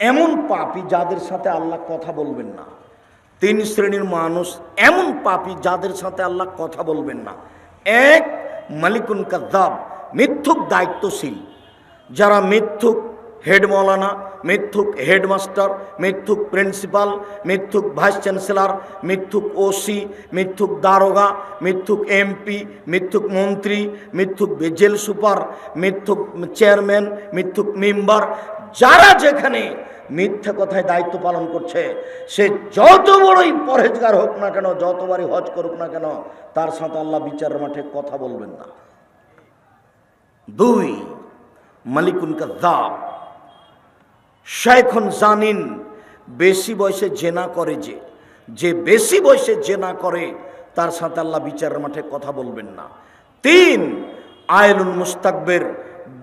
এমন পাপী যাদের সাথে আল্লাহ কথা বলবেন না। তিন শ্রেণির মানুষ এমন পাপী যাদের সাথে আল্লাহ কথা বলবেন না। এক, মালিকুন কাদ্দাব মিথ্যুক দায়িত্বশীল। যারা মিথ্যুক হেড মৌলানা মিথ্যুক হেডমাস্টার মিথ্যুক প্রিন্সিপাল, মিথ্যুক ভাইস চ্যান্সেলর, মিথ্যুক ওসি, মিথ্যুক দারোগা, মিথ্যুক এমপি, মিথ্যুক মন্ত্রী, মিথ্যুক জেল সুপার, মিথ্যুক চেয়ারম্যান, মিথ্যুক মেম্বার, যারা যেখানে মিথ্যা কথায় দায়িত্ব পালন করছে। সে যত বড়ই পরহেজগার হোক না কেন, যতবারই হজ করুক না কেন, তার সাথে আল্লাহ বিচারের মাঠে কথা বলবেন না। দুই, মালিকুন কাদ্দাব শেখন জানিন, বেশি বয়সে জেনা করে যে যে বেশি বয়সে জেনা করে, তার সাথে আল্লাহ বিচারের মাঠে কথা বলবেন না। তিন আয়লুল মুস্তাকবের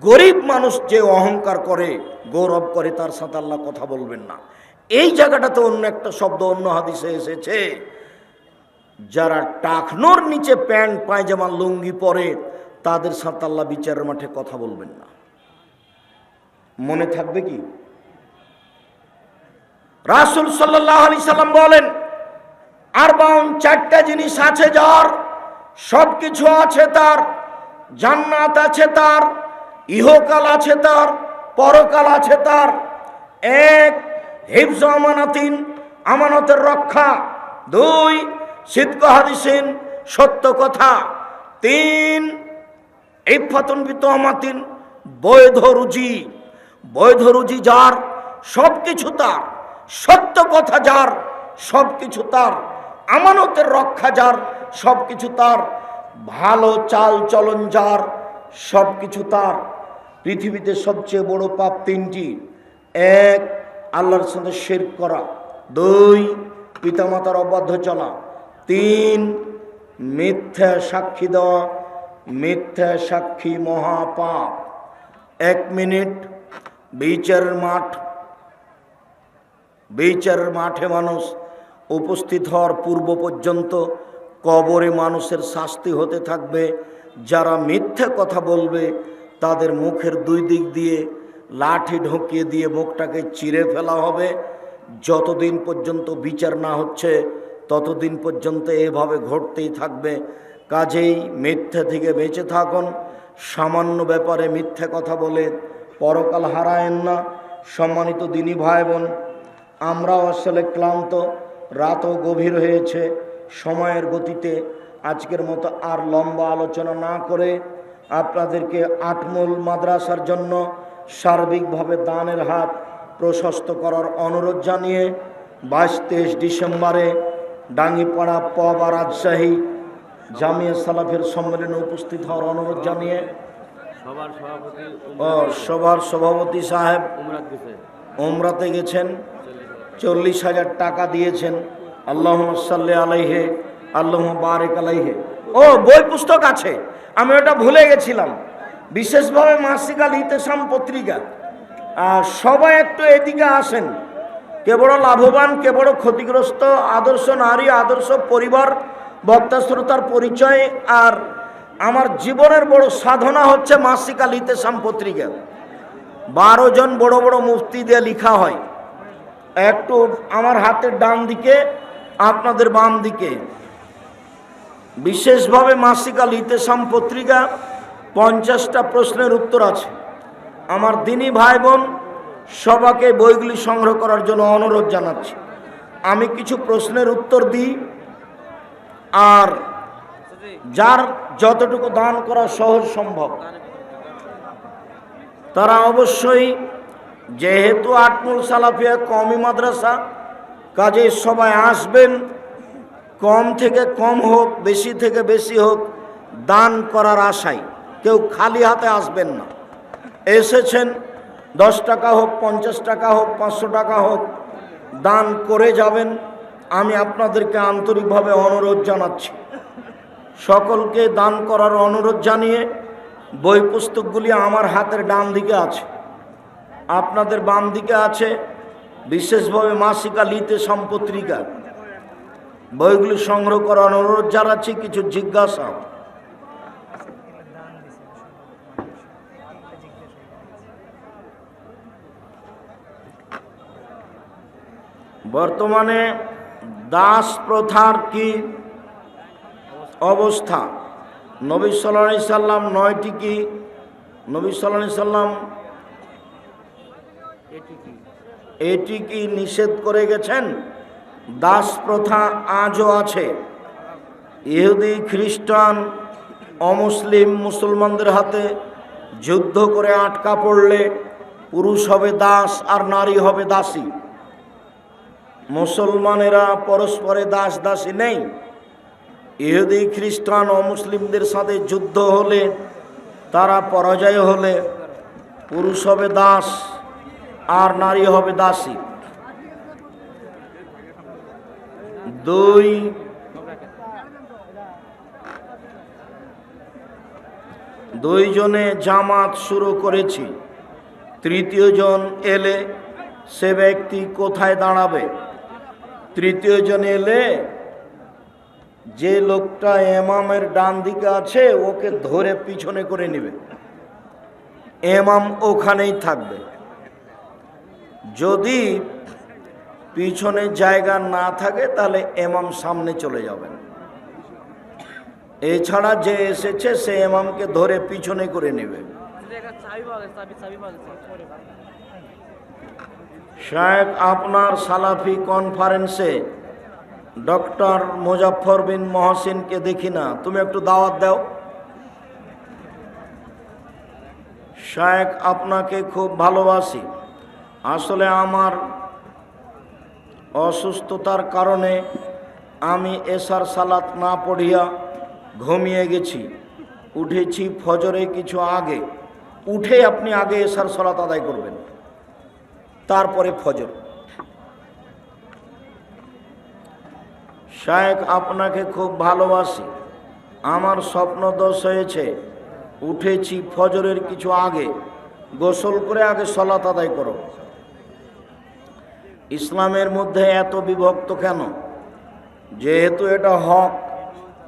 গরিব মানুষ যে অহংকার করে, গৌরব করে, তার সাথে আল্লাহ কথা বলবেন না। এই জায়গাটাতে অন্য একটা শব্দ, অন্য হাদিসে এসেছে, যারা টাকনোর নিচে প্যান্ট, পায়জামা, লুঙ্গি পরে, তাদের সাথে আল্লাহ বিচারের মাঠে কথা বলবেন না। মনে থাকবে কি? রাসুল সাল্লাহ আলি সাল্লাম বলেন, আর বাউন চারটা জিনিস আছে যার সব কিছু আছে তার, জান্নাত আছে তার ইহকাল আছে তার, পরকাল আছে তার। এক, হিফজ আমানাতিন, আমানতের রক্ষা। দুই সিদ্ধ হাদিসিন, সত্য কথা। তিন ইফাতুন বিত আমাতিন বৈধ রুজি। বৈধ রুজি যার সব কিছু তার। সত্য কথা যার সব কিছু তার। আমানতের রক্ষা যার সব কিছু তার। ভালো চাল চলন যার সব কিছু তার। পৃথিবীতে সবচেয়ে বড় পাপ তিনটি। এক, আল্লাহর সাথে শের করা। দুই, পিতামাতার অবাধ্য চলা। তিন, মিথ্যা সাক্ষী দেওয়া। মিথ্যা সাক্ষী মহাপাপ। এক মিনিট, বিচারের মাঠ। বিচারের মাঠে মানুষ উপস্থিত হওয়ার পূর্ব পর্যন্ত কবরে মানুষের শাস্তি হতে থাকবে। যারা মিথ্যা কথা বলবে তাদের মুখের দুই দিক দিয়ে লাঠি ঢুকিয়ে দিয়ে মুখটাকে চিরে ফেলা হবে। যতদিন পর্যন্ত বিচার না হচ্ছে, ততদিন পর্যন্ত এভাবে ঘটতেই থাকবে। কাজেই মিথ্যা থেকে বেঁচে থাকুন। সামান্য ব্যাপারে মিথ্যে কথা বলে পরকাল হারায়েন না। সম্মানিত দিনী ভাই বোন আমরাও আসলে ক্লান্ত, রাতও গভীর হয়েছে। সময়ের গতিতে আজকের মতো আর লম্বা আলোচনা না করে আপনাদেরকে আটমূল মাদ্রাসার জন্য সার্বিকভাবে দানের হাত প্রশস্ত করার অনুরোধ জানিয়ে বাইশ তেইশ ডিসেম্বরে ডাঙ্গিপাড়া পবা রাজশাহী জামিয়া সালাফের সম্মেলনে উপস্থিত হওয়ার অনুরোধ জানিয়ে সবার সভাপতি ও সবার সভাপতি সাহেব উমরাত ওমরাতে গেছেন চল্লিশ হাজার টাকা দিয়েছেন। আল্লাহ সাল্লি আলাইহে আল্লাহ বারেক আলাইহে। ও, বই পুস্তক আছে। আমি ওটা ভুলে গেছিলাম। বিশেষভাবে মাসিক আল ইতেসাম পত্রিকা। আর সবাই একটু এদিকে আসেন। কে বড় লাভবান, কে বড় ক্ষতিগ্রস্ত, আদর্শ নারী, আদর্শ পরিবার, বক্তা, শ্রোতার পরিচয়। আর আমার জীবনের বড় সাধনা হচ্ছে মাসিক আল ইতেসাম পত্রিকা। বারো জন বড় বড় মুফতি দিয়ে লিখা হয়। একটু আমার হাতের ডান দিকে, আপনাদের বাম দিকে। বিশেষভাবে মাসিক আল ইতেসাম পত্রিকা পঞ্চাশটা প্রশ্নের উত্তর আছে। আমার দিনী ভাই বোন সবাকে বইগুলি সংগ্রহ করার জন্য অনুরোধ জানাচ্ছি। আমি কিছু প্রশ্নের উত্তর দিই আর যার যতটুকু দান করা সহজ সম্ভব, তারা অবশ্যই যেহেতু আটমুল সালাফিয়া কমি মাদ্রাসা কাজে সবাই আসবেন কম থেকে কম হোক, বেশি থেকে বেশি হোক, দান করার আশায় কেউ খালি হাতে আসবেন না। এসেছেন, দশ টাকা হোক, পঞ্চাশ টাকা হোক, পাঁচশো টাকা হোক, দান করে যাবেন। আমি আপনাদেরকে আন্তরিকভাবে অনুরোধ জানাচ্ছি। সকলকে দান করার অনুরোধ জানিয়ে বই পুস্তকগুলি আমার হাতের ডান দিকে আছে। আপনাদের বাম দিকে আছে, বিশেষভাবে মাসিকা লিতে সম্পত্রিকা বইগুলি সংগ্রহ করার অনুরোধ জানাচ্ছি কিছু জিজ্ঞাসা। বর্তমানে দাস প্রথার কি অবস্থা? নবী সাল্লাহ সাল্লাম নয়টি কি? নবী সাল্লাহ সাল্লাম এটি কি নিষেধ করে গেছেন? দাস প্রথা আজও আছে। ইহুদি, খ্রিস্টান, অমুসলিম, মুসলমানদের হাতে যুদ্ধ করে আটকা পড়লে পুরুষ হবে দাস আর নারী হবে দাসী। মুসলমানেরা পরস্পরে দাস দাসী নেই। ইহুদি, খ্রিস্টান ও মুসলিমদের সাথে যুদ্ধ হলে তারা পরাজয় হলে পুরুষ হবে দাস আর নারী হবে দাসী। দুই। দুইজনে জামাত শুরু করেছি। তৃতীয় জন এলে সে ব্যক্তি কোথায় দাঁড়াবে? তৃতীয় জন এলে যে লোকটা এমামের ডান দিকে আছে, ওকে ধরে পিছনে করে নেবে। এমাম ওখানেই থাকবে। যদি পিছনে জায়গা না থাকে, তাহলে এমাম সামনে চলে যাবেন। এছাড়া যে এসেছে, সে এমামকে ধরে পিছনে করে নেবে। শায়েক আপনার সালাফি কনফারেন্সে ডক্টর মুজাফর বিন মহসিনকে দেখি না, তুমি একটু দাওয়াত দাও। শায়েক আপনাকে খুব ভালোবাসি। আসলে আমার অসুস্থতার কারণে আমি এসার সালাত না পড়িয়া ঘুমিয়ে গেছি। উঠেছি ফজরে কিছু আগে। উঠে আপনি আগে এসার সালাত আদায় করবেন। তারপরে ফজর। শায়েক আপনাকে খুব ভালোবাসি। আমার স্বপ্ন দোষ হয়েছে। উঠেছি ফজরের কিছু আগে। গোসল করে আগে সলাত আদায় করো। ইসলামের মধ্যে এত বিভক্ত কেন? যেহেতু এটা হক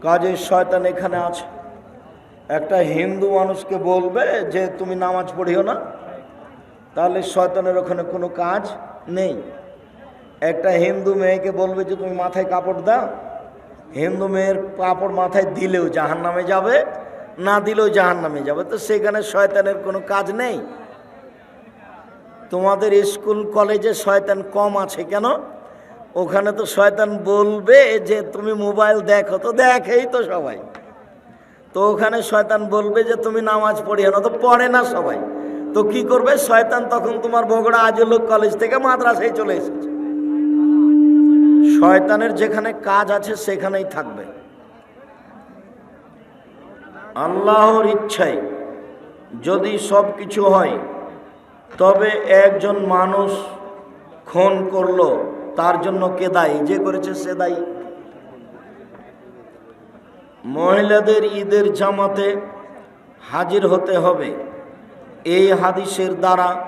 কাজের শয়তান এখানে আছে। একটা হিন্দু মানুষকে বলবে যে, তুমি নামাজ পড়িও না, তাহলে শয়তানের ওখানে কোনো কাজ নেই। একটা হিন্দু মেয়েকে বলবে যে, তুমি মাথায় কাপড় দাও। হিন্দু মেয়ের কাপড় মাথায় দিলেও জাহান নামে যাবে, না দিলেও জাহান নামে যাবে। তো সেখানে শয়তানের কোনো কাজ নেই। তোমাদের স্কুল, কলেজে শয়তান কম আছে কেন? ওখানে তো শয়তান বলবে যে, তুমি মোবাইল দেখো। তো দেখেই তো সবাই। তো ওখানে শয়তান বলবে যে, তুমি নামাজ পড়িও না। তো পড়ে না সবাই। তো কি করবে? শয়তান তখন তোমার বগড়া আজলক কলেজ থেকে মাদ্রাসায় চলে এসেছে। শয়তানের যেখানে কাজ আছে, সেখানেই থাকবে। আল্লাহর ইচ্ছায় যদি সব কিছু হয় তবে একজন মানুষ খুন করল, তার জন্য কে দায়ী? যে করেছে সে দায়ী। মহিলাদের ঈদের জামাতে হাজির হতে হবে। এই হাদিসের দ্বারা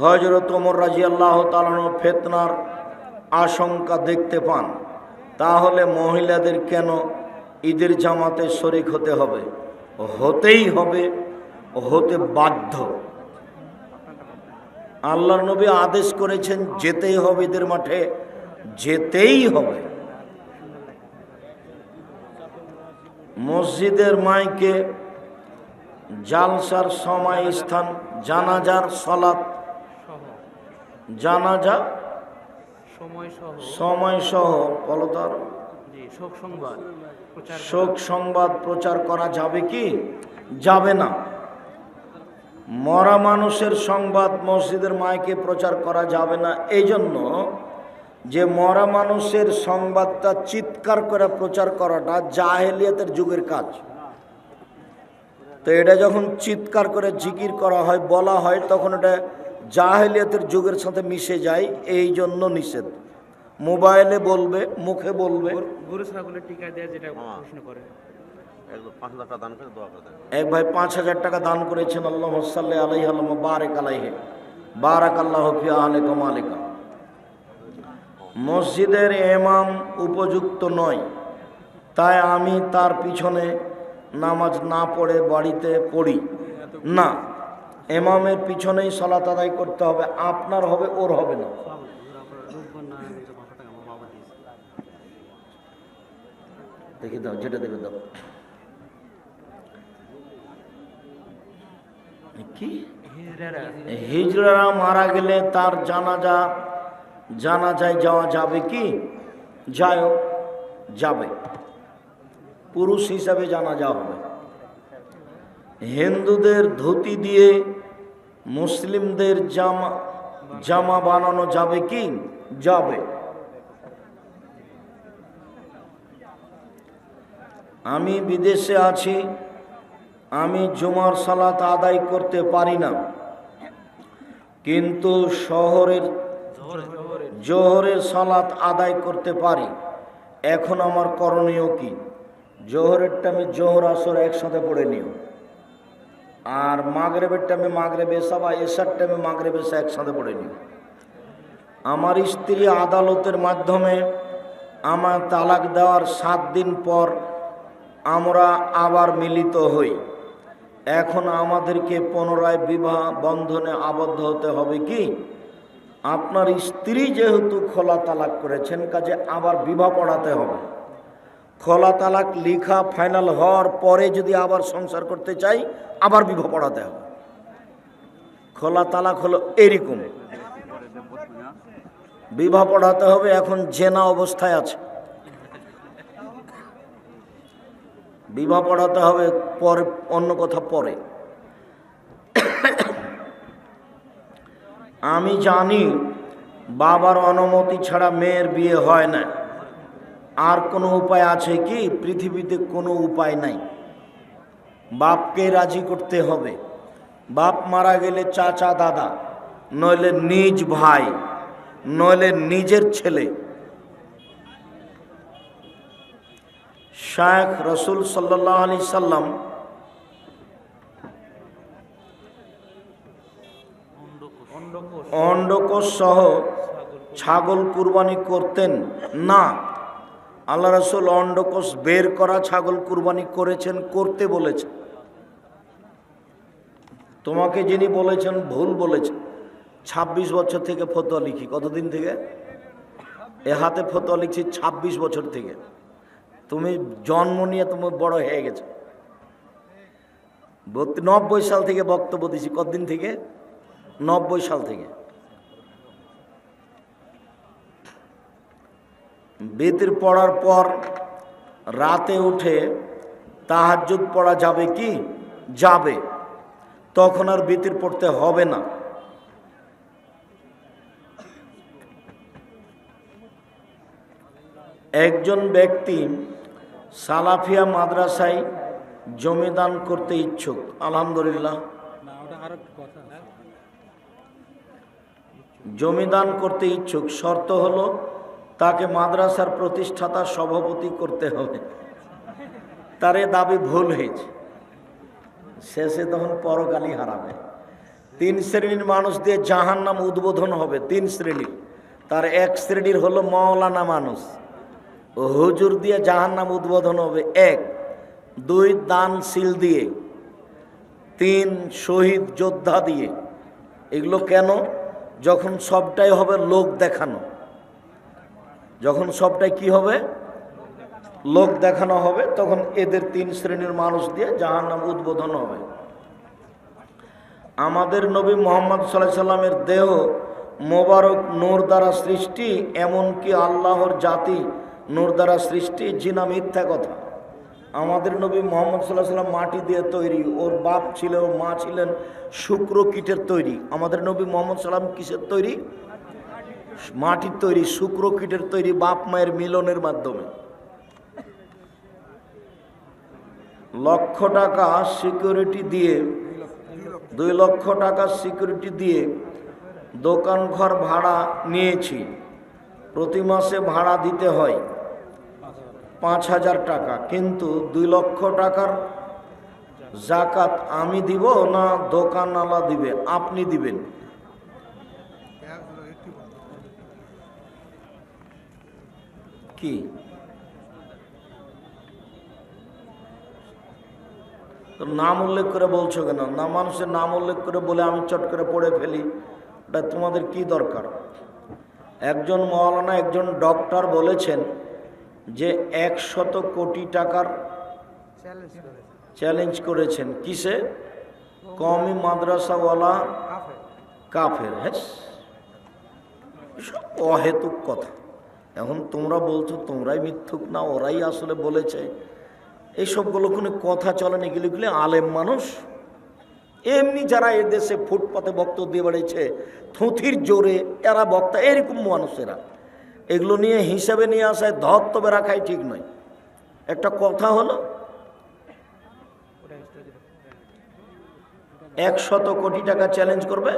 হজরত ওমর রাজি আল্লাহ তালানো ফেতনার আশঙ্কা দেখতে পান। তাহলে মহিলাদের কেন ঈদের জামাতে শরিক হতে হবে? হতেই হবে, হতে বাধ্য। আল্লাহর নবী আদেশ করেছেন যেতেই হবে এদের মাঠে যেতেই হবে। মসজিদের মাইকে জালসার সময় স্থান জানাজার সলাৎ জানাজা সময় সহ। প্রচার শোক সংবাদ প্রচার করা যাবে কি? যাবে না। মরা মানুষের সংবাদ মসজিদের মাইকে প্রচার করা যাবে না। এই জন্য যে মরা মানুষের সংবাদটা চিৎকার করে প্রচার করাটা জাহেলিয়াতের যুগের কাজ। তো এটা যখন চিৎকার করে জিকির করা হয় বলা হয় তখন এটা জাহেলিয়াতের যুগের সাথে মিশে যায়। এই জন্য নিষেধ। মোবাইলে বলবে মুখে বলবে। গরু- ছাগলের টিকা দেওয়া যেটা প্রশ্ন করে। এক ভাই পাঁচ হাজার টাকা দান করেছেন, আল্লাহ সাল্লাহ আলাই আলম বারেক আলাইহে। বারাক আল্লাহ আলেকা মসজিদের এমাম উপযুক্ত নয়, তাই আমি তার পিছনে নামাজ না পড়ে বাড়িতে পড়ি। না এমামের পিছনেই সলাত আদায় করতে হবে, আপনার হবে, ওর হবে না। দেখে দাও, যেটা দেবে দাও। কি? হিজড়ারা মারা গেলে তার জানাজা, জানাজায় যাওয়া যাবে কি? যায় যাবে। পুরুষ হিসাবে জানাজা হবে। হিন্দুদের ধুতি দিয়ে মুসলিমদের জামা জামা বানানো যাবে কি? যাবে। আমি বিদেশে আছি আমি জুমার সালাত আদায় করতে পারি না। কিন্তু শহরের জোহরের সালাত আদায় করতে পারি। এখন আমার করণীয় কি? জোহরের টাইমে জোহর আসর একসাথে পড়ে নিও। আর মাগরেবের টাইমে মাগরেব এসা বা এসার টাইমে মাগরেব এসা একসাথে পড়ে নিও। আমার স্ত্রী আদালতের মাধ্যমে আমার তালাক দেওয়ার সাত দিন পর আমরা আবার মিলিত হই। এখন আমাদেরকে পুনরায় বিবাহ বন্ধনে আবদ্ধ হতে হবে কি? আপনার স্ত্রী যেহেতু খোলা তালাক করেছেন, কাজে আবার বিবাহ পড়াতে হবে। খোলা তালাক লিখা ফাইনাল হওয়ার পরে যদি আবার সংসার করতে চাই, আবার বিবাহ পড়াতে হবে। খোলা তালাক হলো এরকম। বিবাহ পড়াতে হবে, এখন জেনা অবস্থায় আছে। বিবাহ পড়াতে হবে পরে, অন্য কথা পরে। আমি জানি বাবার অনুমতি ছাড়া মেয়ের বিয়ে হয় না। আর কোনো উপায় আছে কি? পৃথিবীতে কোনো উপায় নাই। বাপকে রাজি করতে হবে। বাপ মারা গেলে চাচা দাদা, নইলে নিজ ভাই, নইলে নিজের ছেলে শায়েখ রসুল সাল্লাহ আলি সাল্লাম অন্ডকোষ সহ ছাগল কুরবানি করতেন। না, আল্লাহ রসুল অন্ডকোষ বের করা ছাগল কুরবানি করেছেন, করতে বলেছেন। তোমাকে যিনি বলেছেন, ভুল বলেছেন। ২৬ বছর থেকে ফতোয়া লিখি। কতদিন থেকে? এ হাতে ফতোয়া লিখছি ২৬ বছর থেকে। তুমি জন্ম নিয়ে তুমি বড় হয়ে গেছো। নব্বই সাল থেকে বক্তব্য দিছি, কতদিন থেকে? নব্বই সাল থেকে। বেতের পড়ার পর রাতে উঠে তাহাজ্জুদ পড়া যাবে কি? যাবে। তখন আর বেতির পড়তে হবে না। একজন ব্যক্তি সালাফিয়া মাদ্রাসায় জমিদান করতে ইচ্ছুক। আলহামদুলিল্লাহ। জমিদান করতে ইচ্ছুক শর্ত হলো তাকে মাদ্রাসার প্রতিষ্ঠাতা সভাপতি করতে হবে। তার এ দাবি ভুল হয়েছে। শেষে তখন পরকালই হারাবে। তিন শ্রেণির মানুষ দিয়ে জাহান নাম উদ্বোধন হবে তিন শ্রেণির। তার এক শ্রেণির হলো মওলানা মানুষ। হুজুর দিয়ে জাহান নাম উদ্বোধন হবে। এক, দুই, দানশীল দিয়ে। তিন, শহীদ যোদ্ধা দিয়ে। এগুলো কেন? যখন সবটাই হবে লোক দেখানো। যখন সবটাই কি হবে? লোক দেখানো হবে, তখন এদের তিন শ্রেণির মানুষ দিয়ে জাহান নাম উদ্বোধন হবে। আমাদের নবী মোহাম্মদ সাল্লাহ সাল্লামের দেহ মোবারক নূর দ্বারা সৃষ্টি, এমনকি আল্লাহর জাতি নূর দ্বারা সৃষ্টি, জিনা মিথ্যা কথা। আমাদের নবী মোহাম্মদ সাল্লাহ সাল্লাম মাটি দিয়ে তৈরি, ওর বাপ ছিল, মা ছিলেন শুক্র কীটের তৈরি। আমাদের নবী মোহাম্মদ সাল্লাম কিসের তৈরি? মাটির তৈরি, শুক্র কীটের তৈরি, বাপ মায়ের মিলনের মাধ্যমে। লক্ষ টাকা সিকিউরিটি দিয়ে, দুই লক্ষ টাকা সিকিউরিটি দিয়ে দোকান ঘর ভাড়া নিয়েছি। প্রতি মাসে ভাড়া দিতে হয়। পাঁচ হাজার টাকা, কিন্তু দুই লক্ষ টাকার জাকাত আমি দিব না দোকানওয়ালা দিবে, আপনি দিবেন? কি? নাম উল্লেখ করে বলছো কেন? না, মানুষের নাম উল্লেখ করে বলে আমি চট করে পড়ে ফেলি। এটা তোমাদের কি দরকার? একজন মৌলানা একজন ডক্টর বলেছেন যে একশত কোটি টাকার চ্যালেঞ্জ করেছেন। কিসে? কমি মাদ্রাসাওয়ালা কাফের। হ্যাঁ? অহেতুক কথা। এখন তোমরা বলছো, তোমরাই মিথ্যুক না, ওরাই আসলে বলেছে। এইসবগুলো কোনো কথা চলে না এগুলিগুলি আলেম মানুষ। এমনি যারা এদেশে ফুটপাতে বক্তব্য দিয়ে বেড়েছে থুথির জোরে এরা বক্তা, এরকম মানুষেরা। এগুলো নিয়ে হিসাবে নিয়ে আসায় ধত্তবে রাখাই ঠিক নয়। একটা কথা হলো, একশত কোটি টাকা চ্যালেঞ্জ করবে,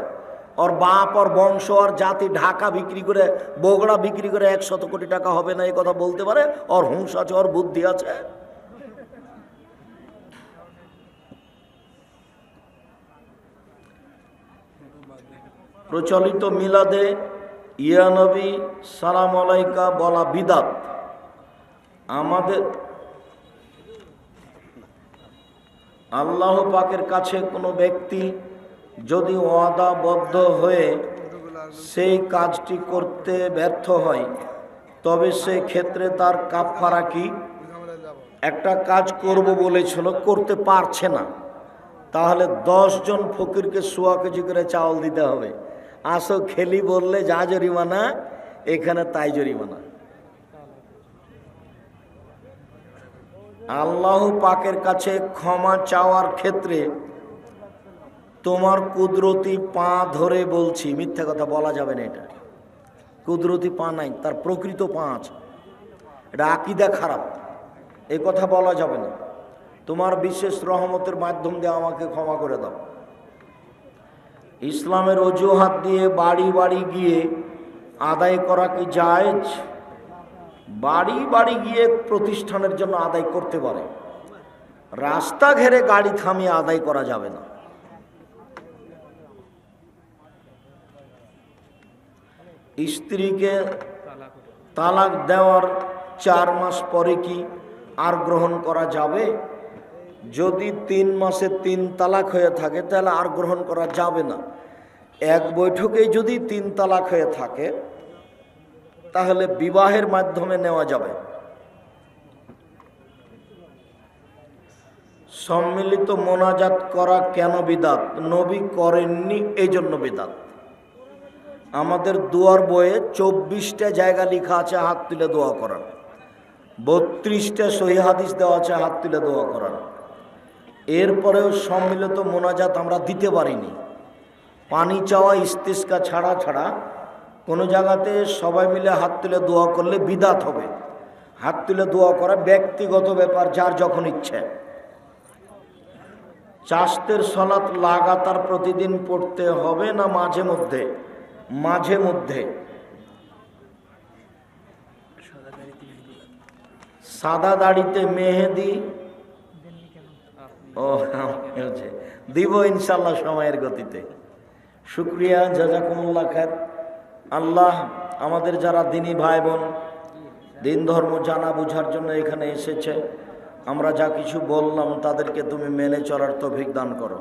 ওর বাপ, ওর বংশ, ওর জাতি ঢাকা বিক্রি করে, বগড়া বিক্রি করে একশত কোটি টাকা হবে না এই কথা বলতে পারে? ওর হুঁশ আছে, ওর বুদ্ধি আছে। প্রচলিত মিলাদে ইয়ানবী সালাম আলাইকা বলা বিদাত। আমাদের আল্লাহ পাকের কাছে কোনো ব্যক্তি যদি ওয়াদাবদ্ধ হয়ে সেই কাজটি করতে ব্যর্থ হয়, তবে সে ক্ষেত্রে তার কাফারা কি? একটা কাজ করব বলেছিল, করতে পারছে না। তাহলে দশজন ফকিরকে সোয়া কেজি করে চাউল দিতে হবে। আসো, খেলি বললে যা জরিমানা, এখানে তাই জরিমানা। আল্লাহ পাকের কাছে ক্ষমা চাওয়ার ক্ষেত্রে তোমার কুদরতি পা ধরে বলছি, মিথ্যা কথা বলা যাবে না এটা। কুদরতি পা নাই, তার প্রকৃত পা আছে। এটা আকিদা খারাপ, এ কথা বলা যাবে না। তোমার বিশেষ রহমতের মাধ্যম দিয়ে আমাকে ক্ষমা করে দাও। ইসলামের অজুহাত দিয়ে বাড়ি বাড়ি গিয়ে আদায় করা কি জায়েজ? বাড়ি বাড়ি গিয়ে প্রতিষ্ঠানের জন্য আদায় করতে পারে। রাস্তা ঘেরে গাড়ি থামিয়ে আদায় করা যাবে না। স্ত্রীকে তালাক দেওয়ার চার মাস পরে কি আর গ্রহণ করা যাবে? যদি তিন মাসে তিন তালাক হয়ে থাকে, তাহলে আর গ্রহণ করা যাবে না। এক বৈঠকেই যদি তিন তালাক হয়ে থাকে, তাহলে বিবাহের মাধ্যমে নেওয়া যাবে। সম্মিলিত মোনাজাত করা কেন বিদাত? নবী করেননি এই জন্য বিদাত। আমাদের দুয়ার বইয়ে চব্বিশটা জায়গা লেখা আছে, হাত তুলে দোয়া করার। বত্রিশটা সহি হাদিস দেওয়া আছে, হাত তুলে দোয়া করার। এরপরেও সম্মিলিত মোনাজাত আমরা দিতে পারিনি। পানি চাওয়া, ইস্তিস্কা ছাড়া ছাড়া কোনো জায়গাতে সবাই মিলে হাত তুলে দোয়া করলে বিদাত হবে। হাত তুলে দোয়া করা ব্যক্তিগত ব্যাপার, যার যখন ইচ্ছে। চাষতের সলাৎ লাগাতার প্রতিদিন পড়তে হবে না মাঝে মধ্যে? মাঝে মধ্যে। সাদা দাড়িতে মেহেদি ও হচ্ছে। দিব ইনশাল্লাহ সময়ের গতিতে। শুক্রিয়া, জাজাকুমুল্লাহ খার আল্লাহ আমাদের যারা দিনী ভাই বোন দিন ধর্ম জানা বুঝার জন্য এখানে এসেছে, আমরা যা কিছু বললাম তাদেরকে তুমি মেনে চলার তৌফিক দান করো।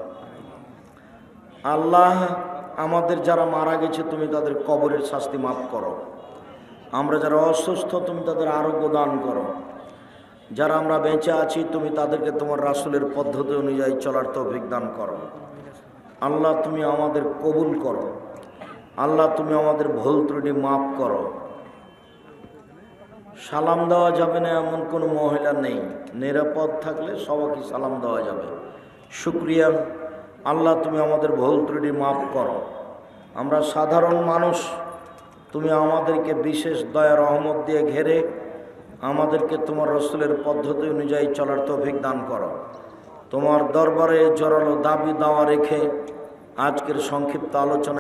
আল্লাহ আমাদের যারা মারা গেছে, তুমি তাদের কবরের শাস্তি মাফ করো। আমরা যারা অসুস্থ, তুমি তাদের আরোগ্য দান করো। যারা আমরা বেঁচে আছি, তুমি তাদেরকে তোমার রাসুলের পদ্ধতি অনুযায়ী চলার তৌফিক দান করো। আল্লাহ, তুমি আমাদের কবুল করো। আল্লাহ, তুমি আমাদের ভুল ত্রুটি মাফ করো। সালাম দেওয়া যাবে না এমন কোনো মহিলা নেই। নিরাপদ থাকলে সবাইকে সালাম দেওয়া যাবে। শুক্রিয়া। আল্লাহ, তুমি আমাদের ভুল ত্রুটি মাফ করো। আমরা সাধারণ মানুষ। তুমি আমাদেরকে বিশেষ দয়া, রহমত দিয়ে ঘেরে আমাদেরকে তোমার রসুলের পদ্ধতি অনুযায়ী চলার তৌফিক দান করো। তোমার দরবারে জোরালো দাবি দাওয়া রেখে আজকের সংক্ষিপ্ত আলোচনা